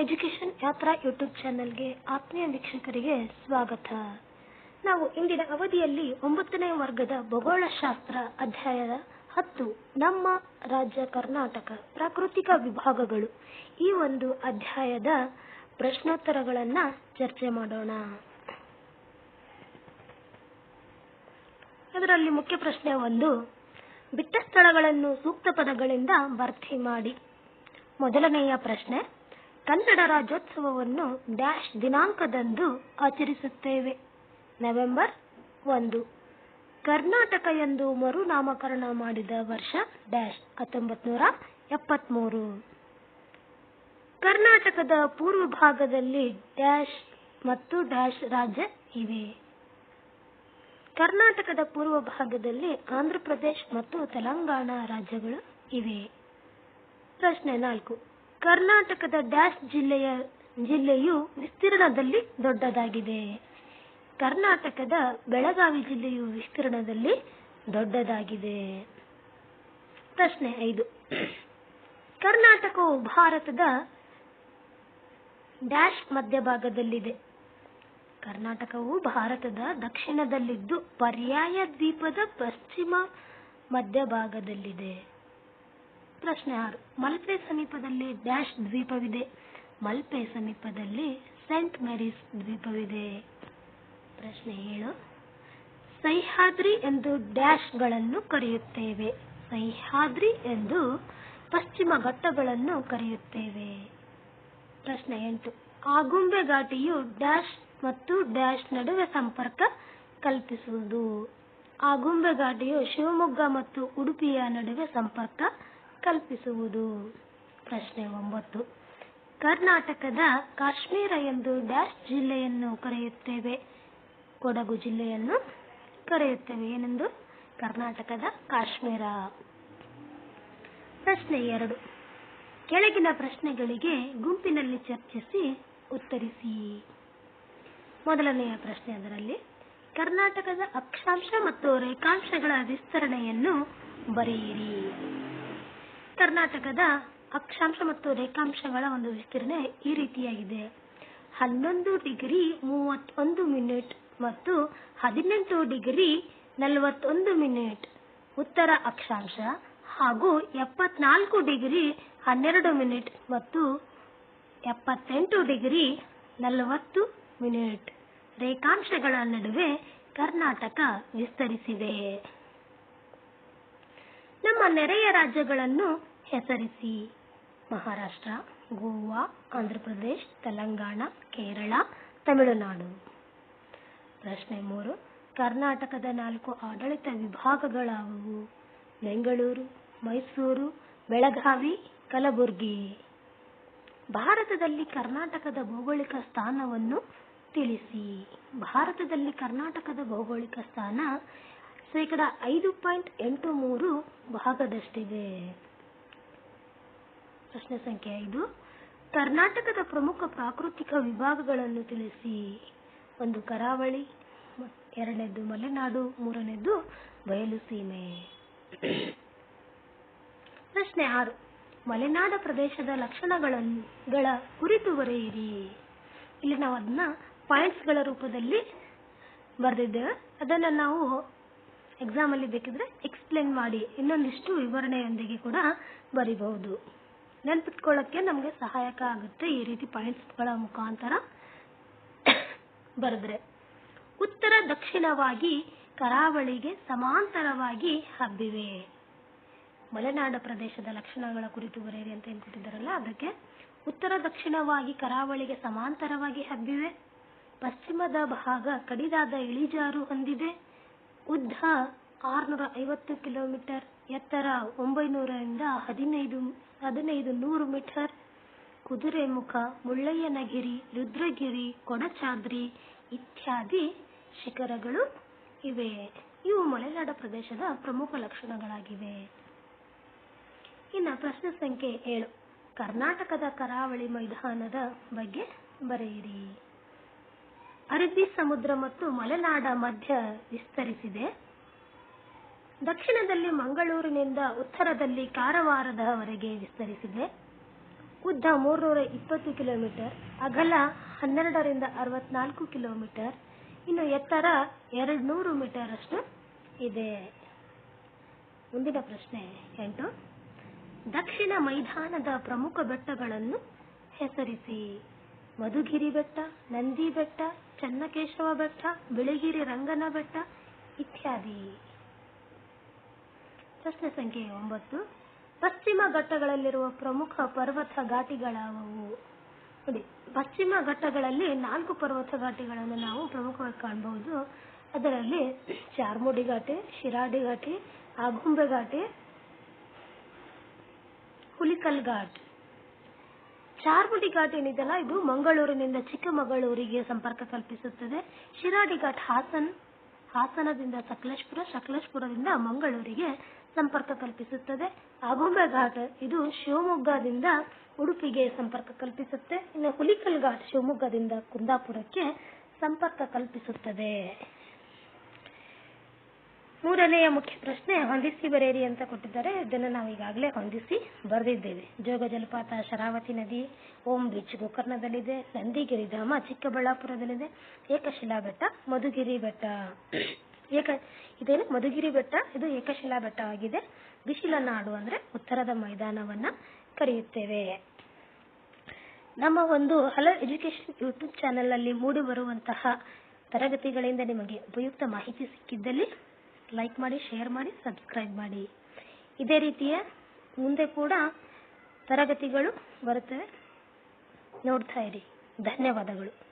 Education ಯಾತ್ರಾ YouTube ಚಾನೆಲ್ಗೆ ಆತ್ಮೀಯ ವೀಕ್ಷಕರಿಗೆ ಸ್ವಾಗತ. ನಾವು ಇಂದಿನ ಅವಧಿಯಲ್ಲಿ ಒಂಬತ್ತನೇ ವರ್ಗದ ಭೂಗೋಳಶಾಸ್ತ್ರ ಅಧ್ಯಾಯದ ಹತ್ತು, ನಮ್ಮ ರಾಜ್ಯ ಕರ್ನಾಟಕ ಪ್ರಾಕೃತಿಕ ವಿಭಾಗಗಳು. ಈ ಒಂದು ಅಧ್ಯಾಯದ ಪ್ರಶ್ನೋತ್ತರಗಳನ್ನ ಚರ್ಚೆ ಮಾಡೋಣ. ಇದರಲ್ಲಿ ಮುಖ್ಯ ಪ್ರಶ್ನೆ ಒಂದು ಬಿಟ್ಟ ಸ್ಥಳಗಳನ್ನು ಸೂಕ್ತ ಪದಗಳಿಂದ ಭರ್ತಿ ಮಾಡಿ. ಮೊದಲನೆಯ ಪ್ರಶ್ನೆ ಕನ್ನಡ ರಾಜ್ಯೋತ್ಸವವನ್ನು ಡ್ಯಾಶ್ ದಿನಾಂಕದಂದು ಆಚರಿಸುತ್ತೇವೆ. ನವೆಂಬರ್ ಒಂದು. ಕರ್ನಾಟಕ ಎಂದು ಮರುನಾಮಕರಣ ಮಾಡಿದ ವರ್ಷ ಡ್ಯಾಶ್ ಹತ್ತೊಂಬತ್ತು ನೂರ ಎಪ್ಪತ್ಮೂರು. ಕರ್ನಾಟಕದ ಪೂರ್ವ ಭಾಗದಲ್ಲಿ ಡ್ಯಾಶ್ ಮತ್ತು ಡ್ಯಾಶ್ ರಾಜ್ಯ ಇವೆ. ಕರ್ನಾಟಕದ ಪೂರ್ವ ಭಾಗದಲ್ಲಿ ಆಂಧ್ರಪ್ರದೇಶ್ ಮತ್ತು ತೆಲಂಗಾಣ ರಾಜ್ಯಗಳು ಇವೆ. ಪ್ರಶ್ನೆ ನಾಲ್ಕು. ಕರ್ನಾಟಕದ ಡ್ಯಾಶ್ ಜಿಲ್ಲೆಯ ಜಿಲ್ಲೆಯು ವಿಸ್ತೀರ್ಣದಲ್ಲಿ ದೊಡ್ಡದಾಗಿದೆ. ಕರ್ನಾಟಕದ ಬೆಳಗಾವಿ ಜಿಲ್ಲೆಯು ವಿಸ್ತೀರ್ಣದಲ್ಲಿ ದೊಡ್ಡದಾಗಿದೆ. ಪ್ರಶ್ನೆ ಐದು. ಕರ್ನಾಟಕವು ಭಾರತದ ಡ್ಯಾಶ್ ಮಧ್ಯಭಾಗದಲ್ಲಿದೆ. ಕರ್ನಾಟಕವು ಭಾರತದ ದಕ್ಷಿಣದಲ್ಲಿದ್ದು ಪರ್ಯಾಯ ದ್ವೀಪದ ಪಶ್ಚಿಮ ಮಧ್ಯಭಾಗದಲ್ಲಿದೆ. ಪ್ರಶ್ನೆ ಆರು. ಮಲ್ಪೆ ಸಮೀಪದಲ್ಲಿ ಡ್ಯಾಶ್ ದ್ವೀಪವಿದೆ. ಮಲ್ಪೆ ಸಮೀಪದಲ್ಲಿ ಸೆಂಟ್ ಮೇರಿಸ್ ದ್ವೀಪವಿದೆ. ಪ್ರಶ್ನೆ ಏಳು. ಸಹ್ಯಾದ್ರಿ ಎಂದು ಡ್ಯಾಶ್ಗಳನ್ನು ಕರೆಯುತ್ತೇವೆ. ಸಹ್ಯಾದ್ರಿ ಎಂದು ಪಶ್ಚಿಮ ಘಟ್ಟಗಳನ್ನು ಕರೆಯುತ್ತೇವೆ. ಪ್ರಶ್ನೆ ಎಂಟು. ಆಗುಂಬೆ ಘಾಟಿಯು ಡ್ಯಾಶ್ ಮತ್ತು ಡ್ಯಾಶ್ ನಡುವೆ ಸಂಪರ್ಕ ಕಲ್ಪಿಸುವುದು. ಆಗುಂಬೆ ಘಾಟಿಯು ಶಿವಮೊಗ್ಗ ಮತ್ತು ಉಡುಪಿಯ ನಡುವೆ ಸಂಪರ್ಕ ಕಲ್ಪಿಸುವುದು. ಪ್ರಶ್ನೆ ಒಂಬತ್ತು. ಕರ್ನಾಟಕದ ಕಾಶ್ಮೀರ ಎಂದು ಡ್ಯಾಶ್ ಜಿಲ್ಲೆಯನ್ನು ಕರೆಯುತ್ತೇವೆ. ಕೊಡಗು ಜಿಲ್ಲೆಯನ್ನು ಕರೆಯುತ್ತೇವೆ. ಏನೆಂದು? ಕರ್ನಾಟಕದ ಕಾಶ್ಮೀರ. ಪ್ರಶ್ನೆ ಎರಡು. ಕೆಳಗಿನ ಪ್ರಶ್ನೆಗಳಿಗೆ ಗುಂಪಿನಲ್ಲಿ ಚರ್ಚಿಸಿ ಉತ್ತರಿಸಿ. ಮೊದಲನೆಯ ಪ್ರಶ್ನೆ ಅದರಲ್ಲಿ. ಕರ್ನಾಟಕದ ಅಕ್ಷಾಂಶ ಮತ್ತು ರೇಖಾಂಶಗಳ ವಿಸ್ತರಣೆಯನ್ನು ಬರೆಯಿರಿ. ಕರ್ನಾಟಕದ ಅಕ್ಷಾಂಶ ಮತ್ತು ರೇಖಾಂಶಗಳ ಒಂದು ವಿಸ್ತರಣೆ ಈ ರೀತಿಯಾಗಿದೆ. ಹನ್ನೊಂದು ಡಿಗ್ರಿ ಮೂವತ್ತೊಂದು ಮಿನಿಟ್ ಮತ್ತು ಹದಿನೆಂಟು ಡಿಗ್ರಿ ನಲವತ್ತೊಂದು ಮಿನಿಟ್ ಉತ್ತರ ಅಕ್ಷಾಂಶ ಹಾಗೂ ಎಪ್ಪತ್ನಾಲ್ಕು ಡಿಗ್ರಿ ಹನ್ನೆರಡು ಮಿನಿಟ್ ಮತ್ತು ಎಪ್ಪತ್ತೆಂಟು ಡಿಗ್ರಿ ನಲವತ್ತು ಮಿನಿಟ್ ರೇಖಾಂಶಗಳ ನಡುವೆ ಕರ್ನಾಟಕ ವಿಸ್ತರಿಸಿದೆ. ನಮ್ಮ ನೆರೆಯ ರಾಜ್ಯಗಳನ್ನು ಹೆಸರಿಸಿ. ಮಹಾರಾಷ್ಟ್ರ, ಗೋವಾ, ಆಂಧ್ರಪ್ರದೇಶ್, ತೆಲಂಗಾಣ, ಕೇರಳ, ತಮಿಳುನಾಡು. ಪ್ರಶ್ನೆ ಮೂರು. ಕರ್ನಾಟಕದ ನಾಲ್ಕು ಆಡಳಿತ ವಿಭಾಗಗಳಾವುವು? ಬೆಂಗಳೂರು, ಮೈಸೂರು, ಬೆಳಗಾವಿ, ಕಲಬುರಗಿ. ಭಾರತದಲ್ಲಿ ಕರ್ನಾಟಕದ ಭೌಗೋಳಿಕ ಸ್ಥಾನವನ್ನು ತಿಳಿಸಿ. ಭಾರತದಲ್ಲಿ ಕರ್ನಾಟಕದ ಭೌಗೋಳಿಕ ಸ್ಥಾನ ಶೇಕಡ ಐದು ಪಾಯಿಂಟ್ ಎಂಟು ಮೂರು ಭಾಗದಷ್ಟಿದೆ. ಪ್ರಶ್ನೆ ಸಂಖ್ಯೆ ಐದು. ಕರ್ನಾಟಕದ ಪ್ರಮುಖ ಪ್ರಾಕೃತಿಕ ವಿಭಾಗಗಳನ್ನು ತಿಳಿಸಿ. ಒಂದು ಕರಾವಳಿ, ಎರಡನೇದು ಮಲೆನಾಡು, ಮೂರನೇದು ಬಯಲು ಸೀಮೆ. ಪ್ರಶ್ನೆ ಆರು. ಮಲೆನಾಡ ಪ್ರದೇಶದ ಲಕ್ಷಣಗಳ ಕುರಿತು ಬರೆಯಿರಿ. ಇಲ್ಲಿ ನಾವು ಅದನ್ನ ಪಾಯಿಂಟ್ಸ್ಗಳ ರೂಪದಲ್ಲಿ ಬರೆದಿದ್ದೇವೆ. ಅದನ್ನ ನಾವು ಎಕ್ಸಾಮ್ ಅಲ್ಲಿ ಬೇಕಿದ್ರೆ ಎಕ್ಸ್ಪ್ಲೇನ್ ಮಾಡಿ ಇನ್ನೊಂದಿಷ್ಟು ವಿವರಣೆಯೊಂದಿಗೆ ಕೂಡ ಬರಿಬಹುದು. ನೆನ್ಪಿಟ್ಕೊಳ್ಳೋಕ್ಕೆ ನಮಗೆ ಸಹಾಯಕ ಆಗುತ್ತೆ ಈ ರೀತಿ ಪಾಯಿಂಟ್ಸ್ಗಳ ಮುಖಾಂತರ ಬರೆದ್ರೆ. ಉತ್ತರ ದಕ್ಷಿಣವಾಗಿ ಕರಾವಳಿಗೆ ಸಮಾಂತರವಾಗಿ ಹಬ್ಬಿವೆ. ಮಲೆನಾಡ ಪ್ರದೇಶದ ಲಕ್ಷಣಗಳ ಕುರಿತು ಬರೆಯಿರಿ ಅಂತ ಏನ್ ಅದಕ್ಕೆ ಉತ್ತರ ದಕ್ಷಿಣವಾಗಿ ಕರಾವಳಿಗೆ ಸಮಾಂತರವಾಗಿ ಹಬ್ಬಿವೆ. ಪಶ್ಚಿಮದ ಭಾಗ ಕಡಿದಾದ ಇಳಿಜಾರು ಹೊಂದಿದೆ. ಉದ್ದ ಆರುನೂರ ಐವತ್ತು ಕಿಲೋಮೀಟರ್. ಎತ್ತರ ಒಂಬೈನೂರರಿಂದ ಹದಿನೈದು ಹದಿನೈದು ನೂರು ಮೀಟರ್. ಕುದುರೆಮುಖ ಮುಳ್ಳಯ್ಯನಗಿರಿ, ರುದ್ರಗಿರಿ, ಕೊಡಚಾದ್ರಿ ಇತ್ಯಾದಿ ಶಿಖರಗಳು ಇವೆ. ಇವು ಮಲೆನಾಡ ಪ್ರದೇಶದ ಪ್ರಮುಖ ಲಕ್ಷಣಗಳಾಗಿವೆ. ಇನ್ನು ಪ್ರಶ್ನೆ ಸಂಖ್ಯೆ ಏಳು. ಕರ್ನಾಟಕದ ಕರಾವಳಿ ಮೈದಾನದ ಬಗ್ಗೆ ಬರೆಯಿರಿ. ಅರಬ್ಬಿ ಸಮುದ್ರ ಮತ್ತು ಮಲೆನಾಡ ಮಧ್ಯ ವಿಸ್ತರಿಸಿದೆ. ದಕ್ಷಿಣದಲ್ಲಿ ಮಂಗಳೂರಿನಿಂದ ಉತ್ತರದಲ್ಲಿ ಕಾರವಾರದವರೆಗೆ ವಿಸ್ತರಿಸಿದೆ. ಉದ್ದ ಮೂರ್ನೂರ ಇಪ್ಪತ್ತು ಕಿಲೋಮೀಟರ್, ಅಗಲ ಹನ್ನೆರಡರಿಂದ ಅರವತ್ನಾಲ್ಕು ಕಿಲೋಮೀಟರ್, ಇನ್ನು ಎತ್ತರ ಎರಡು ನೂರು ಮೀಟರ್ ಅಷ್ಟು ಇದೆ. ಮುಂದಿನ ಪ್ರಶ್ನೆ ಎಂಟು. ದಕ್ಷಿಣ ಮೈದಾನದ ಪ್ರಮುಖ ಬೆಟ್ಟಗಳನ್ನು ಹೆಸರಿಸಿ. ಮಧುಗಿರಿ ಬೆಟ್ಟ, ನಂದಿ ಬೆಟ್ಟ, ಚನ್ನಕೇಶವ ಬೆಟ್ಟ, ಬಿಳಿಗಿರಿ ರಂಗನ ಬೆಟ್ಟ ಇತ್ಯಾದಿ. ಪ್ರಶ್ನೆ ಸಂಖ್ಯೆ ಒಂಬತ್ತು. ಪಶ್ಚಿಮ ಘಟ್ಟಗಳಲ್ಲಿರುವ ಪ್ರಮುಖ ಪರ್ವತ ಘಾಟಿಗಳಾವವು? ನೋಡಿ, ಪಶ್ಚಿಮ ಘಟ್ಟಗಳಲ್ಲಿ ನಾಲ್ಕು ಪರ್ವತ ಘಾಟಿಗಳನ್ನು ನಾವು ಪ್ರಮುಖವಾಗಿ ಕಾಣಬಹುದು ಅದರಲ್ಲಿ ಚಾರ್ಮುಡಿ ಘಾಟಿ, ಶಿರಾಡಿ ಘಾಟಿ, ಆಗುಂಬೆ ಘಾಟಿ, ಹುಲಿಕಲ್ ಘಾಟ್. ಚಾರ್ಮುಡಿ ಘಾಟ್ ಏನಿದೆಯಲ್ಲ, ಇದು ಮಂಗಳೂರಿನಿಂದ ಚಿಕ್ಕಮಗಳೂರಿಗೆ ಸಂಪರ್ಕ ಕಲ್ಪಿಸುತ್ತದೆ. ಶಿರಾಡಿ ಘಾಟ್ ಹಾಸನ್, ಹಾಸನದಿಂದ ಸಕಲೇಶ್ಪುರ, ಸಕಲೇಶ್ಪುರದಿಂದ ಮಂಗಳೂರಿಗೆ ಸಂಪರ್ಕ ಕಲ್ಪಿಸುತ್ತದೆ. ಆಗುಂಬೆ ಘಾಟ್ ಇದು ಶಿವಮೊಗ್ಗದಿಂದ ಉಡುಪಿಗೆ ಸಂಪರ್ಕ ಕಲ್ಪಿಸುತ್ತೆ. ಇನ್ನು ಹುಲಿಕಲ್ ಘಾಟ್ ಶಿವಮೊಗ್ಗದಿಂದ ಕುಂದಾಪುರಕ್ಕೆ ಸಂಪರ್ಕ ಕಲ್ಪಿಸುತ್ತದೆ. ಮೂರನೆಯ ಮುಖ್ಯ ಪ್ರಶ್ನೆ, ಹೊಂದಿಸಿ ಬರೆಯಿರಿ ಅಂತ ಕೊಟ್ಟಿದ್ದಾರೆ. ಇದನ್ನು ನಾವು ಈಗಾಗಲೇ ಹೊಂದಿಸಿ ಬರೆದಿದ್ದೇವೆ. ಜೋಗ ಜಲಪಾತ, ಶರಾವತಿ ನದಿ, ಓಂ ಬೀಚ್ ಗೋಕರ್ಣದಲ್ಲಿದೆ. ನಂದಿಗಿರಿ ಧಾಮ ಚಿಕ್ಕಬಳ್ಳಾಪುರದಲ್ಲಿದೆ. ಏಕಶಿಲಾ ಬೆಟ್ಟ ಮಧುಗಿರಿ ಬೆಟ್ಟ. ಏಕ ಇದೇನು ಮಧುಗಿರಿ ಬೆಟ್ಟ? ಇದು ಏಕಶಿಲಾ ಬೆಟ್ಟ ಆಗಿದೆ ಬಿಸಿಲ ನಾಡು ಅಂದ್ರೆ ಉತ್ತರದ ಮೈದಾನವನ್ನ ಕರೆಯುತ್ತೇವೆ. ನಮ್ಮ ಒಂದು ಹಲೋ ಎಜುಕೇಶನ್ ಯೂಟ್ಯೂಬ್ ಚಾನೆಲ್ ಅಲ್ಲಿ ಮೂಡಿ ಬರುವಂತಹ ತರಗತಿಗಳಿಂದ ನಿಮಗೆ ಉಪಯುಕ್ತ ಮಾಹಿತಿ ಸಿಕ್ಕಿದ್ದಲ್ಲಿ ಲೈಕ್ ಮಾಡಿ, ಶೇರ್ ಮಾಡಿ, ಸಬ್ಸ್ಕ್ರೈಬ್ ಮಾಡಿ. ಇದೇ ರೀತಿಯ ಮುಂದೆ ಕೂಡ ತರಗತಿಗಳು ಬರುತ್ತವೆ. ನೋಡ್ತಾ ಇರಿ. ಧನ್ಯವಾದಗಳು.